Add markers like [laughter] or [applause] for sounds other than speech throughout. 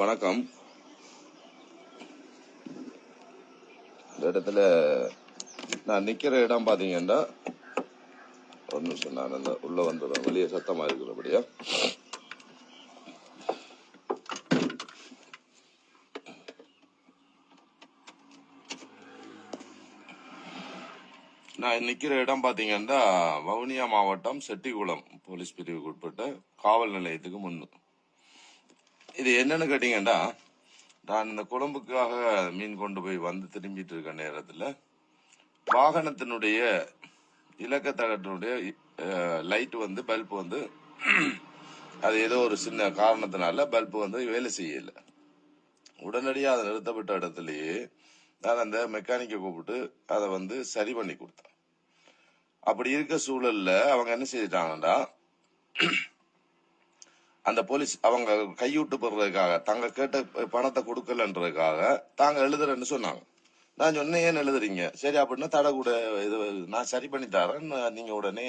வணக்கம். இந்த இடத்துல நான் நிக்கிற இடம் பாத்தீங்கன்னா ஒரு நிமிஷம் நான் அந்த உள்ள வந்துடுறேன். வெளியே சத்தமா இருக்கிறபடியா. நான் நிக்கிற இடம் பாத்தீங்கன்னா வவுனியா மாவட்டம் செட்டிகுளம் போலீஸ் பிரிவுக்கு உட்பட்ட காவல் நிலையத்துக்கு முன்னு இது என்னன்னு கேட்டீங்கன்னா நான் இந்த குழம்புக்காக மீன் கொண்டு போய் வந்து திரும்பிட்டு இருக்க நேரத்தில் வாகனத்தினுடைய இலக்கத்தகட்டினுடைய லைட் வந்து பல்ப் வந்து அது ஏதோ ஒரு சின்ன காரணத்தினால பல்ப் வந்து வேலை செய்யல. உடனடியாக அதை நிறுத்தப்பட்ட இடத்துலயே நான் அந்த மெக்கானிக்கை கூப்பிட்டு அதை வந்து சரி பண்ணி கொடுத்தேன். அப்படி இருக்க சூழல்ல அவங்க என்ன செய்துட்டாங்கன்னா அந்த போலீஸ் அவங்க கையூட்டு போடுறதுக்காக தாங்க கேட்ட பணத்தை கொடுக்கலன்றதுக்காக தாங்க எழுதுறேன்னு சொன்னாங்க. நான் சொன்னேன் ஏன் எழுதுறீங்க? சரி அப்படின்னா தடை கூட இது நான் சரி பண்ணி தரேன். நான் நீங்க உடனே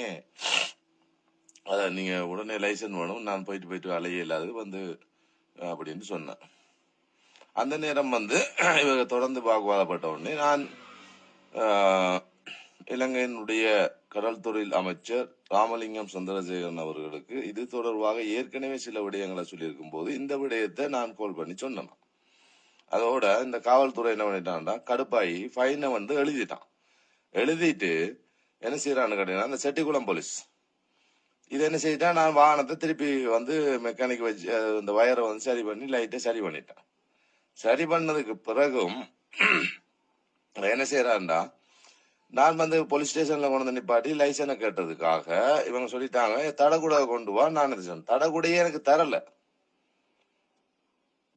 அதை நீங்க உடனே லைசன்ஸ் வேணும். நான் போயிட்டு போயிட்டு அலைய இல்லாது வந்து அப்படின்னு சொன்னேன். அந்த நேரம் வந்து இவங்க தொடர்ந்து வாக்குவாதப்பட்ட உடனே நான் இலங்கையினுடைய கடல் தொழில் அமைச்சர் ராமலிங்கம் சந்திரசேகரன் அவர்களுக்கு இது தொடர்பாக ஏற்கனவே சில விடயங்களை சொல்லியிருக்கும் போது இந்த விடயத்தை நான் கோல் பண்ணி சொன்னேன். அதோட இந்த காவல்துறை என்ன பண்ணிட்டான்டா கடுப்பாயி ஃபைனை வந்து எழுதிட்டான். எழுதிட்டு என்ன செய்யறான்னு கேட்டீங்கன்னா இந்த செட்டிக்குளம் போலீஸ். இது என்ன செய்யிட்டா நான் வாகனத்தை திருப்பி வந்து மெக்கானிக் வச்சு இந்த வயரை வந்து சரி பண்ணி லைட்டை சரி பண்ணிட்டேன். சரி பண்ணதுக்கு பிறகும் [clears throat] என்ன செய்யறான்டா நான் வந்து போலீஸ் ஸ்டேஷன்ல கொண்டு வந்து நிப்பாட்டி லைசனை கேட்டதுக்காக இவங்க சொல்லிட்டாங்க தடகுடை கொண்டு வா. நான் சொன்னேன் தடகுடையே எனக்கு தரல.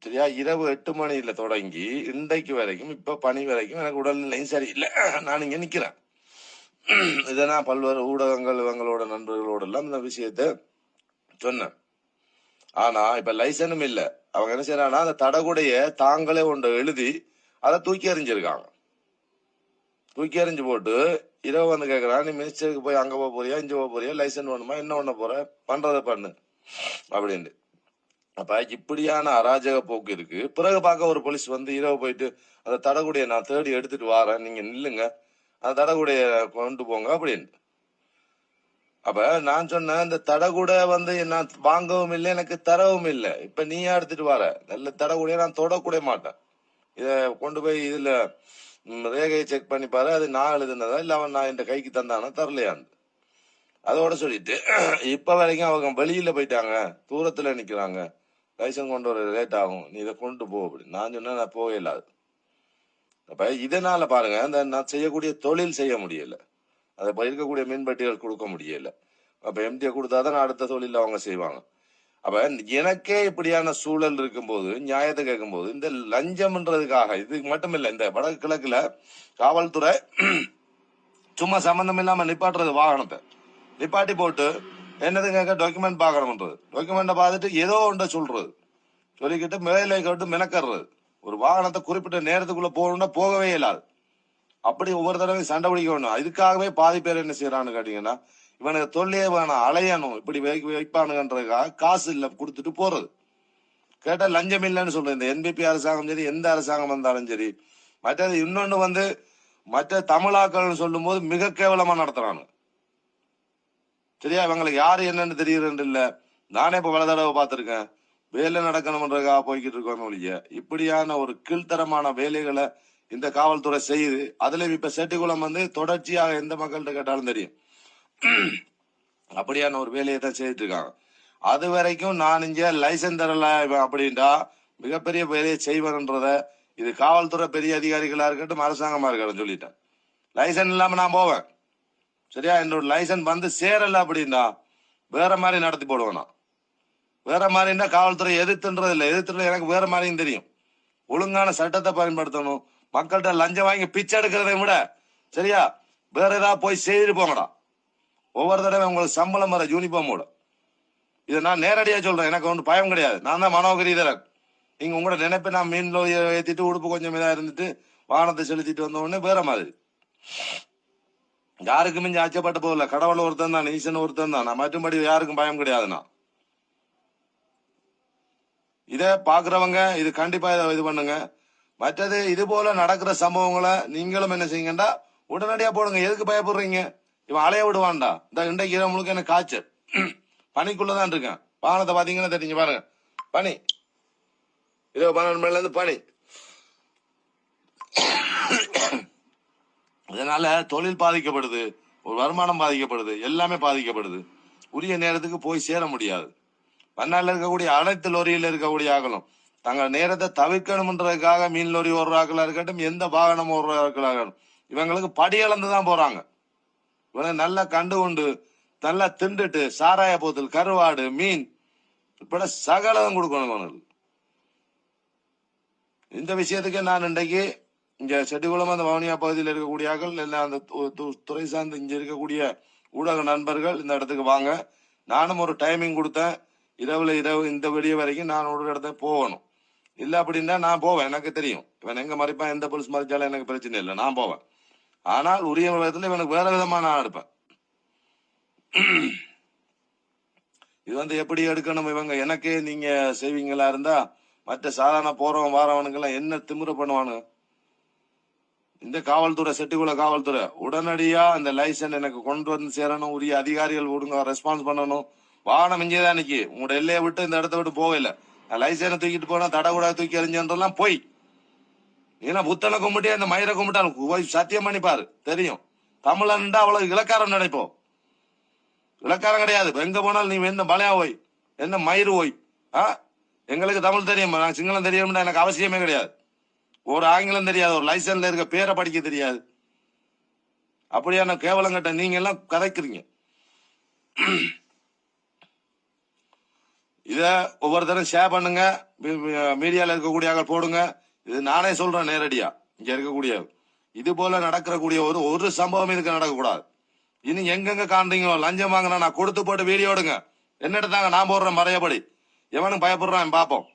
சரியா? இரவு எட்டு மணியில தொடங்கி இன்றைக்கு வரைக்கும் இப்ப பணி வரைக்கும் எனக்கு உடல்நிலையும் சரியில்லை. நான் இங்க நிக்கிறேன். இதை நான் பல்வேறு ஊடகங்கள் இவங்களோட நண்பர்களோட எல்லாம் இந்த விஷயத்த சொன்னேன். ஆனா இப்ப லைசனும் இல்லை. அவங்க என்ன செய்யறாங்கன்னா அந்த தடகுடைய தாங்களே ஒன்று எழுதி அதை தூக்கி எறிஞ்சிருக்காங்க. தூக்கி எறிஞ்சு போட்டு இரவு வந்து கேக்குறான் நீ மினிஸ்டருக்கு போய் அங்க போக போறியா இங்க போக போறியா லைசன்ஸ் வேணுமா என்ன பண்ண போற பண்றதை பண்ணு அப்படின்ட்டு. அப்ப இப்படியான அராஜக போக்கு இருக்கு. பிறகு பார்க்க ஒரு போலீஸ் வந்து இரவு போயிட்டு அந்த தடகுடைய நான் தேடி எடுத்துட்டு வரேன் நீங்க நில்லுங்க அந்த தடகுடைய கொண்டு போங்க அப்படின்ட்டு. அப்ப நான் சொன்னேன் இந்த தடகுடை வந்து நான் வாங்கவும் இல்லை எனக்கு தரவும் இல்லை. இப்ப நீயா எடுத்துட்டு வர? நல்ல தடகுடைய நான் தொடக்கூட மாட்டேன். இத கொண்டு போய் இதுல ரேகையை செக் பண்ணி பாரு அது நான் எழுதுனதா இல்லை அவன் நான் என் கைக்கு தந்தானா தரலையான்னு. அதோட சொல்லிட்டு [clears throat] இப்ப வரைக்கும் அவங்க வெளியில போயிட்டாங்க தூரத்துல நிக்கிறாங்க. லைசன்ஸ் கொண்டு வர லேட் ஆகும் நீ இதை கொண்டு போ அப்படி. நான் சொன்ன நான் போக இல்லாது அப்ப இதனால பாருங்க இந்த நான் செய்யக்கூடிய தொழில் செய்ய முடியல. அதை இருக்கக்கூடிய மீன்பட்டிகள் கொடுக்க முடியல. அப்ப எம்டியை கொடுத்தாதான் அடுத்த தொழில் அவங்க செய்வாங்க. அப்ப எனக்கே இப்படியான சூழல் இருக்கும்போது நியாயத்தை கேட்கும்போது இந்த லஞ்சம்ன்றதுக்காக இது மட்டும் இந்த வடக்கு கிழக்குல காவல்துறை சும்மா சம்பந்தம் இல்லாம நிப்பாட்டுறது வாகனத்தை. நிப்பாட்டி போட்டு என்னது கேட்க டாக்குமெண்ட் பார்க்கணுன்றது டாக்குமெண்ட்டை பார்த்துட்டு ஏதோ ஒன்றை சொல்றது. சொல்லிக்கிட்டு மேலே கட்டு மெனக்கறது ஒரு வாகனத்தை குறிப்பிட்ட நேரத்துக்குள்ள போகணும்னா போகவே இல்லாது. அப்படி ஒவ்வொரு தடவையும் சண்டை பிடிக்க வேணும். இதுக்காகவே பாதி பேர் என்ன செய்யறான்னு கேட்டீங்கன்னா இவனுக்கு தொல்லையே வேணாம் அலையணும். இப்படி வைப்பானுங்கன்றதுக்காக காசு இல்லை கொடுத்துட்டு போறது. கேட்டால் லஞ்சம் இல்லைன்னு சொல்றேன். இந்த என்பிபி அரசாங்கம் சரி எந்த அரசாங்கம் வந்தாலும் சரி மற்றது இன்னொன்னு வந்து மற்ற தமிழாக்கள்னு சொல்லும் போது மிக கேவலமா நடத்துறாங்க சரியா? இவங்களுக்கு யாரு என்னன்னு தெரியுறது இல்லை. நானே இப்போ பல தடவை பார்த்திருக்கேன். வேலை நடக்கணும்ன்றதுக்காக போய்கிட்டு இருக்கோம் ஒழிய இப்படியான ஒரு கீழ்த்தரமான வேலைகளை இந்த காவல்துறை செய்யுது. அதுல இப்ப செட்டிக்குளம் வந்து தொடர்ச்சியாக எந்த மக்கள்கிட்ட கேட்டாலும் தெரியும். அப்படியான ஒரு வேலையை தான் செய்துட்டு இருக்காங்க. அது வரைக்கும் நான் இங்கே லைசன்ஸ் தரல இவன் அப்படின்டா மிகப்பெரிய வேலையை செய்வேன்றத இது காவல்துறை பெரிய அதிகாரிகளாக இருக்கட்டும் அரசாங்கமாக இருக்கட்டும் சொல்லிட்டேன். லைசன்ஸ் இல்லாமல் நான் போவேன். சரியா? என்னோட லைசன்ஸ் வந்து சேரலை அப்படின்னா வேற மாதிரி நடத்தி போடுவேன்? நான் வேற மாதிரின்னா காவல்துறை எதிர்த்துன்றது இல்லை. எதிர்த்துறது எனக்கு வேற மாதிரியும் தெரியும். ஒழுங்கான சட்டத்தை பயன்படுத்தணும். மக்கள்கிட்ட லஞ்சம் வாங்கி பிச்சை எடுக்கிறதை விட சரியா? வேற ஏதாவது போய் செய்துட்டு போங்கடா. ஒவ்வொரு தடவை உங்களுக்கு சம்பளம் வர யூனிஃபார்மோட இதை நான் நேரடியாக சொல்கிறேன் எனக்கு ஒன்றும் பயம் கிடையாது. நான் தான் மனோகரீதரன் நீங்கள் உங்களோட நினைப்பை நான் மீனில் ஏற்றிட்டு உடுப்பு கொஞ்சம் இதாக இருந்துட்டு வாகனத்தை செலுத்திட்டு வந்த வேற மாதிரி. யாருக்கும் மிஞ்சி ஆச்சப்பட்டு போகல. கடவுள் ஒருத்தன் தான் ஈசன் ஒருத்தன் தான். நான் மற்றும்படி யாருக்கும் பயம் கிடையாதுண்ணா இதை பார்க்குறவங்க இது கண்டிப்பாக இதை இது பண்ணுங்க. மற்றது இது போல நடக்கிற சம்பவங்களை நீங்களும் என்ன செய்யுங்கண்டா உடனடியாக போடுங்க. எதுக்கு பயப்படுறீங்க? இவன் அலைய விடுவான்டா. இந்த இன்றைக்கு இரவு முழுக்க எனக்கு காய்ச்சல். பனிக்குள்ளதான் இருக்கேன். வாகனத்தை பாத்தீங்கன்னா தெரிஞ்சு பாருங்க. பனி. இரவு பன்னெண்டு மணில இருந்து பனி. இதனால தொழில் பாதிக்கப்படுது. ஒரு வருமானம் பாதிக்கப்படுது. எல்லாமே பாதிக்கப்படுது. உரிய நேரத்துக்கு போய் சேர முடியாது. மண்ணால இருக்கக்கூடிய அனைத்து லொரியில இருக்கக்கூடிய ஆகலும். தங்கள் நேரத்தை தவிர்க்கணும்ன்றதுக்காக மீன் லொரி ஓடுறாக்களா இருக்கட்டும் எந்த வாகனம் ஓடுறாக்களாக இருக்கட்டும் இவங்களுக்கு படி இழந்து தான் போறாங்க. நல்லா கண்டு கொண்டு நல்லா திண்டுட்டு சாராய போத்தல் கருவாடு மீன் இப்பட சகலம் கொடுக்கணும் இந்த விஷயத்துக்கு நான் இன்றைக்கு இங்க செட்டிகுளம் அந்த வவுனியா பகுதியில் இருக்கக்கூடிய ஆட்கள் எல்லாம் அந்த து- துறை சார்ந்து இங்க இருக்கக்கூடிய ஊடக நண்பர்கள் இந்த இடத்துக்கு வாங்க. நானும் ஒரு டைமிங் கொடுத்தேன். இரவுல இரவு இந்த வெளிய வரைக்கும் நான் ஒரு இடத்துக்கு போகணும். இல்ல அப்படின்னா நான் போவேன். எனக்கு தெரியும். இவன் எங்க மறைப்பான் எந்த போலீஸ் மறைச்சாலும் எனக்கு பிரச்சனை இல்லை. நான் போவேன். ஆனால் உரிய விதத்தில் இவனுக்கு வேற விதமா நான் எடுப்பேன் இது வந்து எப்படி எடுக்கணும் இவங்க? எனக்கே நீங்க செய்வீங்களா இருந்தா மற்ற சாதாரண போறவன் வாரவனுக்கெல்லாம் என்ன திமிர பண்ணுவானுங்க? இந்த காவல்துறை செட்டிக்குள்ள காவல்துறை உடனடியா அந்த லைசன் எனக்கு கொண்டு வந்து சேரணும் உரிய அதிகாரிகள் விடுங்க ரெஸ்பான்ஸ் பண்ணணும். வாகனம் இங்கேதான் நிக்கி. உங்களோட எல்லையை விட்டு இந்த இடத்த விட்டு போகல நான் லைசனை தூக்கிட்டு போனா தடை கூட தூக்கி எறிஞ்சன்றெல்லாம் போய். ஏன்னா புத்தனை கும்பிட்டே அந்த மயிரை கும்பிட்டாலும் போய் சத்தியம் பண்ணிப்பாரு தெரியும். தமிழன்டா அவ்வளவு இலக்காரம் நினைப்போம். இலக்காரம் கிடையாது. எங்க போனாலும் நீ எந்த மலையா ஓய் எந்த மயிறு ஓய். ஆ? எங்களுக்கு தமிழ் தெரியும். நான் சிங்களம் தெரியும்னா எனக்கு அவசியமே கிடையாது. ஒரு ஆங்கிலம் தெரியாது ஒரு லைசன்ஸ்ல இருக்க பேரை படிக்க தெரியாது. அப்படியான கேவலம் கட்ட நீங்க எல்லாம் கதைக்கிறீங்க. இத ஒவ்வொருத்தரும் ஷேர் பண்ணுங்க. மீடியால இருக்கக்கூடிய போடுங்க. இது நானே சொல்றேன் நேரடியா. இங்க இருக்கக்கூடிய இது போல நடக்கக்கூடிய ஒரு ஒரு சம்பவம் இதுக்கு நடக்கக்கூடாது. இனி எங்கெங்க காண்றீங்களோ லஞ்சம் வாங்கினா நான் கொடுத்து போட்டு வீடியோ எடுங்க. என்ன எடுத்தாங்க? நான் போடுறேன் மறையபடி. எவனும் பயப்படுறான் பாப்போம்.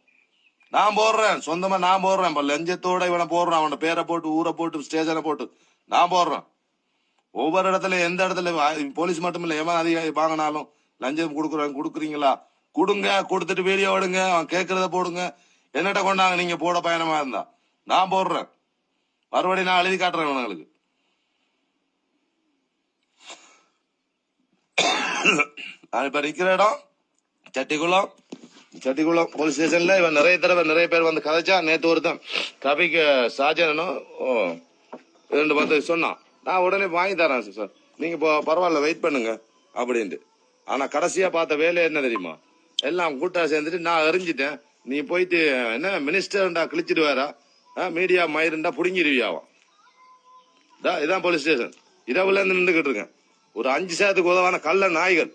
நான் போடுறேன். சொந்தமா நான் போடுறேன். இப்ப லஞ்சத்தோட இவனை போடுறான். அவன பேரை போட்டு ஊரை போட்டு ஸ்டேஷனை போட்டு. நான் போடுறேன். ஒவ்வொரு இடத்துல எந்த இடத்துல போலீஸ் மட்டும் இல்ல எவன் அதிகாரி வாங்கினாலும் லஞ்சம் கொடுக்குறாங்க கொடுக்குறீங்களா? கொடுங்க கொடுத்துட்டு வீடியோ எடுங்க. அவன் கேட்கறத போடுங்க. என்னட்ட கொண்டாங்க? நீங்க போட பயணமா இருந்தா. நான் போடுறேன். மறுபடியும் நான் எழுதி காட்டுறேன் உங்களுக்கு நான் இப்ப இருக்கிற இடம் சட்டிக்குளம் சட்டிக்குளம் போலீஸ் ஸ்டேஷன்ல இவன் நிறைய தடவை நிறைய பேர் வந்து கதைச்சா நேத்து ஒருத்தன் டிராபிக் சாஜனும் ரெண்டு பத்து சொன்னான். நான் உடனே வாங்கி தரேன் சார். நீங்க இப்போ பரவாயில்ல வெயிட் பண்ணுங்க அப்படின்ட்டு. ஆனா கடைசியா பார்த்த வேலை என்ன தெரியுமா? எல்லாம் கூட்டா சேர்ந்துட்டு நான் எறிஞ்சிட்டேன் நீ போயிட்டு என்ன மினிஸ்டர்ண்டா கிழிச்சிட்டு வேறா மீடியா மயிருண்டா புடுங்கிடுவியாவும் இதா- இதான் போலீஸ் ஸ்டேஷன் இரவுல இருந்து நின்றுகிட்டு இருக்கேன். ஒரு அஞ்சு சேரத்துக்கு உதவான கள்ள நாய்கள்.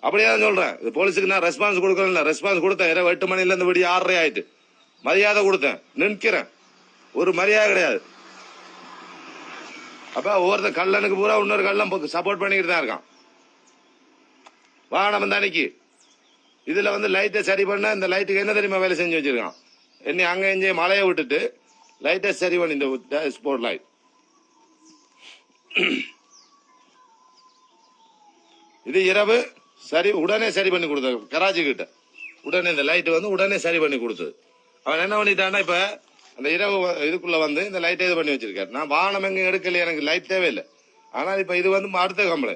அப்படியே தான் சொல்றேன் போலீஸுக்கு நான் ரெஸ்பான்ஸ் கொடுக்கல ரெஸ்பான்ஸ் கொடுத்தேன். இரவு எட்டு மணில இருந்து விடிய ஆறரை ஆயிட்டு. மரியாதை கொடுத்தேன். நிற்கிறேன் ஒரு மரியாதை கிடையாது. அப்ப ஒவ்வொருத்தர் கல்லனுக்கு பூரா இன்னொரு கள்ளன் சப்போர்ட் பண்ணிக்கிட்டு தான் இருக்கான். வாகனம் வந்து அன்னைக்கு இதுல வந்து லைட்டை சரி பண்ண இந்த லைட்டுக்கு என்ன தெரியுமா வேலை செஞ்சு வச்சிருக்கான்? என்ன அங்க இங்கே மலையை விட்டுட்டு லைட்டை சரி பண்ணி இந்த ஸ்போர்ட் லைட் இது இரவு சரி உடனே சரி பண்ணி கொடுத்தது கராச்சி கிட்ட. உடனே இந்த லைட் வந்து உடனே சரி பண்ணி கொடுத்தது. அவன் என்ன பண்ணிட்டான்னா இப்ப அந்த இரவு இதுக்குள்ளே இதுக்குள்ள வந்து இந்த லைட்டை இது பண்ணி வச்சிருக்காரு. நான் வாகனம் எங்க எடுக்கல எனக்கு லைட் தேவையில்லை. ஆனால் இப்ப இது வந்து அடுத்த கம்பளை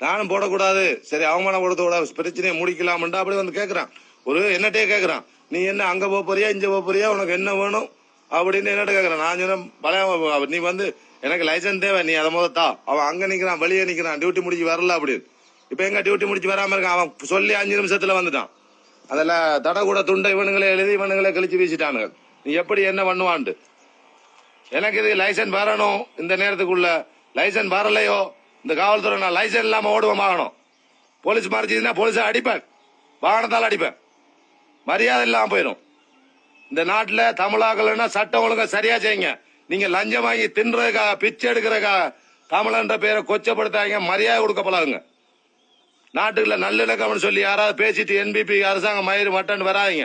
நானும் போடக்கூடாது. சரி அவமானப்படுத்தக்கூடாது பிரச்சனையை முடிக்கலாம்டா அப்படி வந்து கேட்குறான் ஒரு என்னட்டே கேட்குறான் நீ என்ன அங்கே போக போறியா இங்கே போக போறியா உனக்கு என்ன வேணும் அப்படின்னு என்னட்ட கேட்குறான் நான் சொன்னேன் பழைய நீ வந்து எனக்கு லைசன்ஸ் தேவை நீ அதை முதல் தா. அவன் அங்கே நிற்கிறான் வெளியே நிற்கிறான் டியூட்டி முடிச்சு வரல அப்படின்னு. இப்போ எங்கே டியூட்டி முடிச்சு வராமல் இருக்கான்? அவன் சொல்லி அஞ்சு நிமிஷத்தில் வந்துட்டான். அதில் தடை கூட துண்டை இவனுங்களே எழுதி இவனுங்களே கழிச்சு வீசிட்டானுங்க. நீ எப்படி என்ன பண்ணுவான்ட்டு? எனக்கு இது லைசன்ஸ் வரணும் இந்த நேரத்துக்குள்ள. லைசன்ஸ் வரலையோ? இந்த காவல்துறை நான் லைசன்ஸ் இல்லாமல் ஓடுவேன் வாகனம். போலீஸ் மறைச்சிதுன்னா போலீஸை அடிப்பேன். வாகனத்தால் அடிப்பேன். மரியாதை இல்லாமல் போயிடும் இந்த நாட்டில் தமிழாக்கள்னா சட்டம் ஒழுங்காக சரியாக செய்யுங்க. நீங்கள் லஞ்சம் வாங்கி தின்றதுக்கா பிச்சை எடுக்கிறக்கா தமிழன்ற பேரை கொச்சப்படுத்தாங்க மரியாதை கொடுக்க பழகுங்க நாட்டுக்குள்ள நல்லிணக்கம்னு சொல்லி யாராவது பேசிட்டு என்பிபி அரசாங்கம் மயிறு மட்டன் வராதீங்க.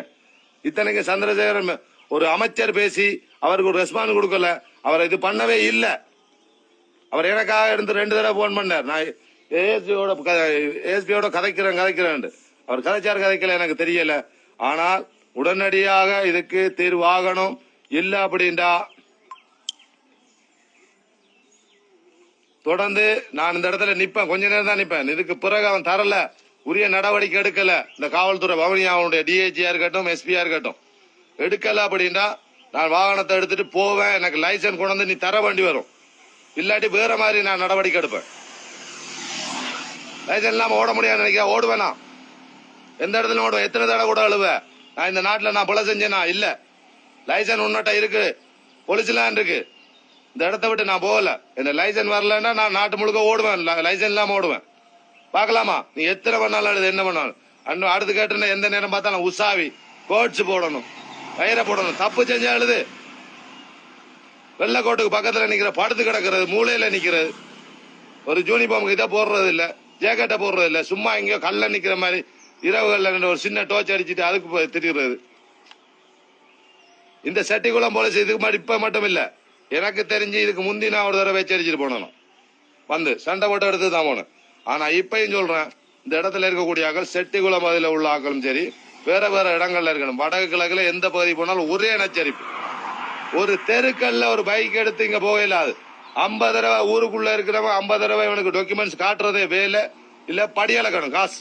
இத்தனைக்கு சந்திரசேகரன் ஒரு அமைச்சர் பேசி அவருக்கு ஒரு ரெஸ்பான்ஸ் கொடுக்கல. அவர் இது பண்ணவே இல்லை. அவர் எனக்காக இருந்து ரெண்டு தடவை போன் பண்ணார். நான் ஏஎஸ்பியோட ஏஎஸ்பியோட கதைக்கிறேன் கதைக்கிறேன் அவர் கதைச்சார் கதைக்கல எனக்கு தெரியல. ஆனால் உடனடியாக இதுக்கு தீர்வாகணும். இல்ல அப்படின்டா தொடர்ந்து நான் இந்த இடத்துல நிப்பேன். கொஞ்ச நேரம் தான் நிப்பேன். இதுக்கு பிறகு அவன் தரல. உரிய நடவடிக்கை எடுக்கல. இந்த காவல்துறை பவனி அவனுடைய டிஐஜியா இருக்கட்டும் எஸ்பியா இருக்கட்டும். எடுக்கல அப்படின்னா நான் வாகனத்தை எடுத்துட்டு போவேன். எனக்கு லைசன்ஸ் கொண்டு வந்து நீ தர வேண்டி வரும். இல்லாட்டி வேற மாதிரி நான் நடவடிக்கை எடுப்பேன். லைசன்ஸ் இல்லாமல் ஓட முடியாது நினைக்கிறேன். ஓடுவேனா எந்த இடத்துல ஓடுவேன். எத்தனை தடவை கூட அழுவேன். நான் இந்த நாட்டில் நான் கொலை செஞ்சேனா? இல்ல. லைசன்ஸ் உன்னட்ட இருக்கு. பொலிச்சுலாம் இருக்கு. இந்த இடத்த விட்டு நான் போகல. இந்த லைசன்ஸ் வரலன்னா நான் நாட்டு முழுக்க ஓடுவேன். லைசன்ஸ் இல்லாம ஓடுவேன். பார்க்கலாமா? நீ எத்தனை பண்ணாலும் அழுது என்ன பண்ணாலும் அண்ணு அடுத்து கேட்டுனா எந்த நேரம் பார்த்தாலும் உசாவி கோட்ஸ் போடணும். கயிறை போடணும். தப்பு செஞ்சா அழுது. வெள்ளை கோட்டுக்கு பக்கத்துல நிக்கிற படுத்து கிடக்கிறது மூலையில நிக்கிறது. ஒரு யூனிஃபார்முக்கு கிட்ட போடுறது இல்ல ஜேக்கெட்டை போடுறது இல்ல சும்மா எங்கேயோ கல்ல நிக்கிற மாதிரி இரவுகள்ல ஒரு சின்ன டோச் அடிச்சுட்டு அதுக்கு திரிகிறது இந்த செட்டிக்குளம் போலீஸ் இதுக்கு மாதிரி இப்ப மட்டும் இல்ல எனக்கு தெரிஞ்சு இதுக்கு முந்தி நான் ஒரு தடவை வச்சு அடிச்சிட்டு போனோம். வந்து சண்டை போட்டு எடுத்து தான் போனேன். ஆனா இப்பயும் சொல்றேன் இந்த இடத்துல இருக்கக்கூடிய ஆக்கள் செட்டிக்குளம் பகுதியில் உள்ள ஆக்களும் சரி வேற வேற இடங்கள்ல இருக்கணும். வடக்கு கிழக்குல எந்த பகுதி போனாலும் ஒரே நச்சரிப்பு. ஒரு தெருக்கல்ல ஒரு பைக் எடுத்து இங்க போக இல்லாது ஐம்பது தடவை ஊருக்குள்ள இருக்கிறவன் ஐம்பது தடவை இவனுக்கு டாக்குமெண்ட்ஸ் காட்டுறதே வேலை. இல்ல படியலக்கணும் காசு.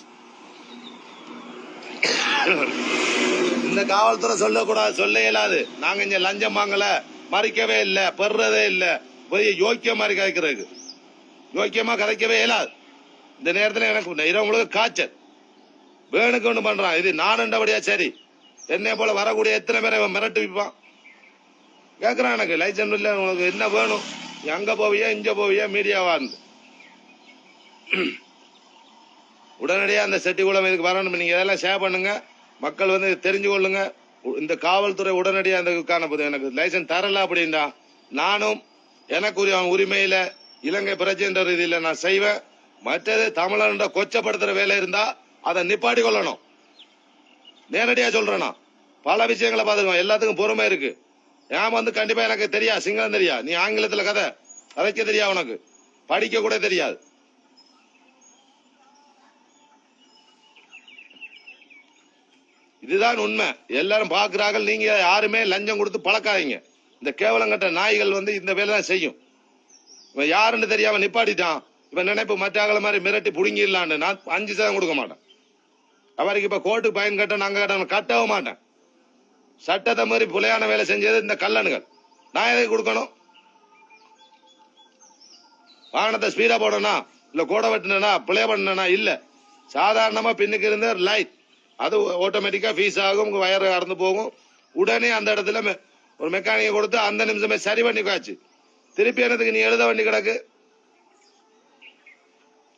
இந்த காவல்துறை சொல்லக்கூடாது சொல்ல இயலாது. நாங்க இங்க லஞ்சம் வாங்கல மறிக்கவே இல்லை பெறதே இல்லை. பெரிய யோக்கியம் மாதிரி கதைக்கிறதுக்கு யோக்கியமா கதைக்கவே இயலாது. இந்த நேரத்துல எனக்கு இரவங்களுக்கு காய்ச்சல். வேணுக்கு ஒன்று பண்றான். இது நானுண்டபடியா சரி. என்னை போல வரக்கூடிய எத்தனை பேரை மிரட்டு விப்பான் கேட்குறான் எனக்கு. லைசன்ஸ் இல்லை உனக்கு என்ன வேணும்? எங்கே போவியா இங்கே போவியா மீடியாவா இருந்து உடனடியாக அந்த செட்டிக்குளம் இதுக்கு வரணும். நீங்கள் இதெல்லாம் ஷேர் பண்ணுங்கள் மக்கள் வந்து தெரிஞ்சு கொள்ளுங்க. உ- இந்த காவல்துறை உடனடியாக அந்த காணப்படுது எனக்கு லைசன்ஸ் தரல அப்படின்னா நானும் எனக்குரிய உரிமையில் இலங்கை பிரஜைன்ற ரீதியில் நான் செய்வேன். மற்றது தமிழன்ற கொச்சப்படுத்துகிற வேலை இருந்தால் அதை நிப்பாட்டி கொள்ளணும். நேரடியாக சொல்றேன் நான். பல விஷயங்களை பாத்துக்கோ எல்லாத்துக்கும் பொறுமை இருக்குது ஏன் வந்து கண்டிப்பா எனக்கு தெரியா சிங்களம் தெரியா? நீ ஆங்கிலத்துல கதை. கதைக்க தெரியா உனக்கு? படிக்க கூட தெரியாது. இதுதான் உண்மை. எல்லாரும் பாக்குறாங்க நீங்க யாருமே லஞ்சம் கொடுத்து பழக்காதீங்க. இந்த கேவலங்கட்ட நாய்கள் வந்து இந்த வேலை தான் செய்யும். இவன் யாருன்னு தெரியாம நிப்பாட்டிட்டான். இவன் நினைப்பு மற்றாங்கள மாதிரி மிரட்டி புடுங்கிடலான்னு நான் அஞ்சு சதம் கொடுக்க மாட்டேன். அவருக்கு இப்ப கோர்ட்டுக்கு பயன் கட்ட நாங்க கட்டணும் கட்டவும் மாட்டேன். சட்டத்தை மாதிரி புலையான வேலை செஞ்சது இந்த கல்லணுகள். நான் எதை கொடுக்கணும்? வாகனத்தை ஸ்பீடா போடனா இல்ல கூட வெட்டினா பிளே பண்ணனா இல்ல. சாதாரணமா பின்னுக்கு இருந்த லைட் அது ஆட்டோமேட்டிக்கா ஃபீஸ் ஆகும் வயர் அறந்து போகும். உடனே அந்த இடத்துல மெ- ஒரு மெக்கானிக்கை கொடுத்து அந்த நிமிஷமே சரி பண்ணி காச்சு திருப்பி என்னதுக்கு நீ எழுத வண்டி கிடக்கு?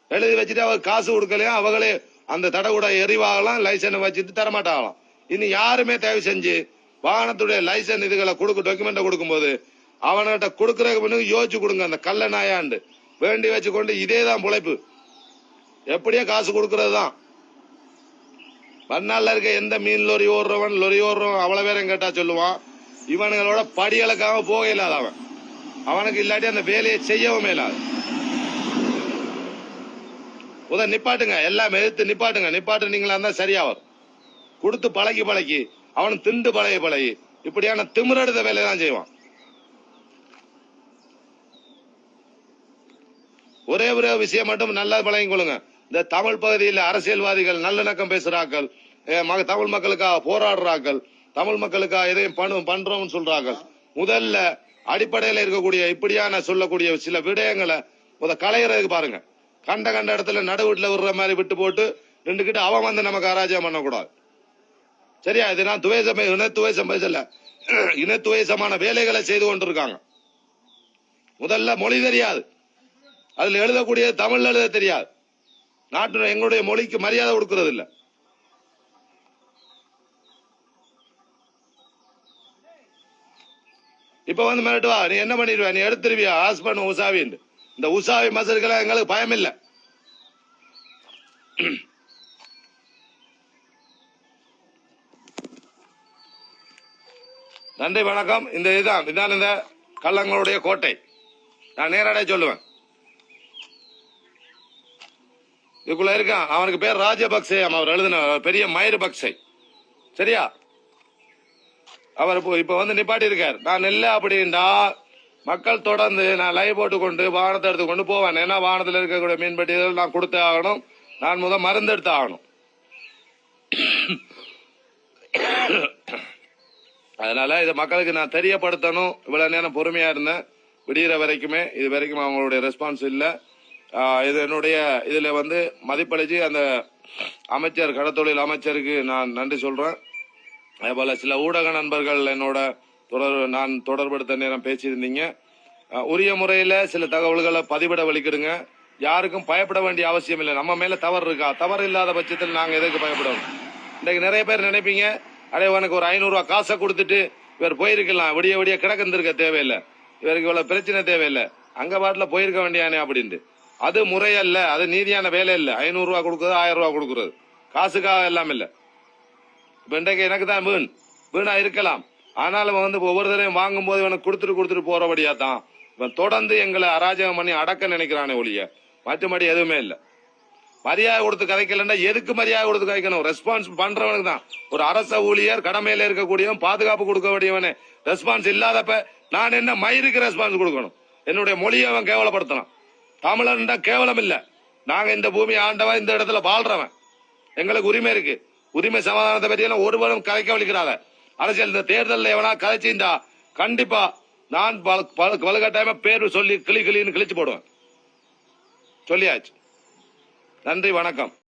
எழுதி வச்சுட்டு அவ காசு கொடுக்கலையா? அவங்களே அந்த தடை கூட எரிவாகலாம் லைசன்ஸ் வச்சுட்டு தரமாட்டாகலாம் இனி யாருமே தயவு செஞ்சு வாகனத்துடைய லைசன்ஸ் இதுகளை கொடுக்க டாக்குமெண்ட்டை கொடுக்கும்போது அவன்கிட்ட கொடுக்கறதுக்கு முன்னுக்கு யோசிச்சு கொடுங்க அந்த கள்ள நாயாண்டு. வேண்டி வச்சுக்கொண்டு இதே தான் பிழைப்பு. எப்படியோ காசு கொடுக்கறது தான். பன்னால இருக்க எந்த மீன் லொரி ஓடுறவன் லொரி ஓடுறவன் அவ்வளவு பேரும் கேட்டா சொல்லுவான். இவனுங்களோட படி போக இல்லாத அவன். அவனுக்கு இல்லாட்டி அந்த வேலையை செய்யவும் இல்லாது. உத நிப்பாட்டுங்க எல்லாம் எதிர்த்து நிப்பாட்டுங்க. நிப்பாட்டுனீங்களா இருந்தா சரியா வரும். கொடுத்து பழகி பழகி. அவன் திண்டு பழகி பழகி இப்படியான திமிரெடுத்த வேலையை தான் செய்வான். ஒரே ஒரே விஷயம் மட்டும் நல்லா பழகி கொள்ளுங்க. இந்த தமிழ் பகுதியில் அரசியல்வாதிகள் நல்லிணக்கம் பேசுறாக்கள் மக- தமிழ் மக்களுக்காக போராடுறாக்கள் தமிழ் மக்களுக்காக எதையும் பண்ணு பண்றோம்னு சொல்றார்கள். முதல்ல அடிப்படையில் இருக்கக்கூடிய இப்படியான சொல்லக்கூடிய சில விடயங்களை முத களையறதுக்கு பாருங்க. கண்ட கண்ட இடத்துல நடுவீட்டில் விடுற மாதிரி விட்டு போட்டு நின்றுக்கிட்டு அவன் வந்து நமக்கு அராஜகம் பண்ணக்கூடாது. சரியா? இது நான் துவேசம் இனத்துவேசம் பேசல இனத்துவேசமான வேலைகளை செய்து கொண்டிருக்காங்க. முதல்ல மொழி தெரியாது. அதில் எழுதக்கூடிய தமிழ் எழுத தெரியாது. நாட்டு எங்களுடைய மொழிக்கு மரியாதை கொடுக்கறது இல்ல இப்ப வந்து மிரட்டுவா நீ என்ன பண்ணிடுவ? நீ எடுத்துருவியா? ஹாஸ்பண்ட் உசாவின்னு இந்த உசாவி மசருக்கெல்லாம் எங்களுக்கு பயம் இல்லை நன்றி வணக்கம். இந்த இதுதான். இதுதான் இந்த கள்ளங்களுடைய கோட்டை. நான் நேரடியாக சொல்லுவேன். இதுக்குள்ள இருக்கான். அவனுக்கு பேர் ராஜபக்சே. அவர் எழுதின பெரிய மயிரபக்சை சரியா? அவர் இப்போ இப்போ வந்து நிப்பாட்டி இருக்கார் நான் இல்லை அப்படின்னா மக்கள் தொடர்ந்து நான் லைவ் போட்டு கொண்டு வானத்தை எடுத்து கொண்டு போவேன். ஏன்னா வானத்தில் இருக்கக்கூடிய மீன்பட்டி நான் கொடுத்து ஆகணும். நான் முதல் மருந்து எடுத்து ஆகணும். அதனால இதை மக்களுக்கு நான் தெரியப்படுத்தணும். இவ்வளவு நேரம் பொறுமையா இருந்தேன். விடிகிற வரைக்குமே இது வரைக்கும் அவங்களுடைய ரெஸ்பான்ஸ் இல்லை. இது என்னுடைய இதுல வந்து மதிப்பளிச்சு அந்த அமைச்சர் கடத்தொழில் அமைச்சருக்கு நான் நன்றி சொல்றேன். அதே போல சில ஊடக நண்பர்கள் என்னோட தொடர் நான் தொடர்படுத்த நேரம் பேசியிருந்தீங்க. உரிய முறையில சில தகவல்களை பதிவிட வலிக்கிடுங்க. யாருக்கும் பயப்பட வேண்டிய அவசியம் இல்லை. நம்ம மேல தவறு இருக்கா? தவறு இல்லாத பட்சத்தில் நாங்கள் எதுக்கு பயப்படணும்? இன்றைக்கு நிறைய பேர் நினைப்பீங்க அடே உனக்கு ஒரு ஐநூறுரூவா காசை கொடுத்துட்டு இவர் போயிருக்கலாம். விடிய விடிய கிடக்கிருந்திருக்க தேவையில்லை. இவருக்கு இவ்வளோ பிரச்சனை தேவையில்லை. அங்கே பாட்டில் போயிருக்க வேண்டியானே அப்படின்ட்டு. அது முறையல்ல. அது நீதியான வேலை இல்லை ஐநூறுரூவா கொடுக்குறது கொடுக்கறது. ஆயிரம் காசுக்காக எல்லாம் இல்லை. இப்போ இன்றைக்கு எனக்கு தான் வீண். வீணாக இருக்கலாம். ஆனாலும் வந்து ஒவ்வொரு தடவையும் வாங்கும்போது இவனுக்கு கொடுத்துட்டு கொடுத்துட்டு போறபடியா தான் இவன் தொடர்ந்து எங்களை அராஜகம் பண்ணி அடக்க நினைக்கிறானே ஒழிய. மற்றபடி எதுவுமே இல்லை. மரியாதை கொடுத்து கதைக்கலன்னா எதுக்கு மரியாதை கொடுத்து கதைக்கணும்? ரெஸ்பான்ஸ் பண்றவனுக்கு தான். ஒரு அரச ஊழியர் கடமையில இருக்கக்கூடியவன் பாதுகாப்பு கொடுக்க வேண்டியவனே. ரெஸ்பான்ஸ் இல்லாதப்ப நான் என்ன மயிருக்கு ரெஸ்பான்ஸ் கொடுக்கணும்? என்னுடைய மொழியை அவன் கேவலப்படுத்தணும் தமிழன்டா கேவலம் இல்ல. நாங்க இந்த பூமி ஆண்டவன் இந்த இடத்துல வாழ்றவன். எங்களுக்கு உரிமை இருக்கு. உரிமை சமாதானத்தை பற்றி எல்லாம் ஒருவரும் கதைக்க வலிக்கிறாத. அரசியல் இந்த தேர்தலில் எவனா கலைச்சிருந்தா கண்டிப்பா நான் வலுக்கட்டாயமா பேர் சொல்லி கிளி கிளின்னு கிழிச்சு போடுவேன். சொல்லியாச்சு. நன்றி வணக்கம்.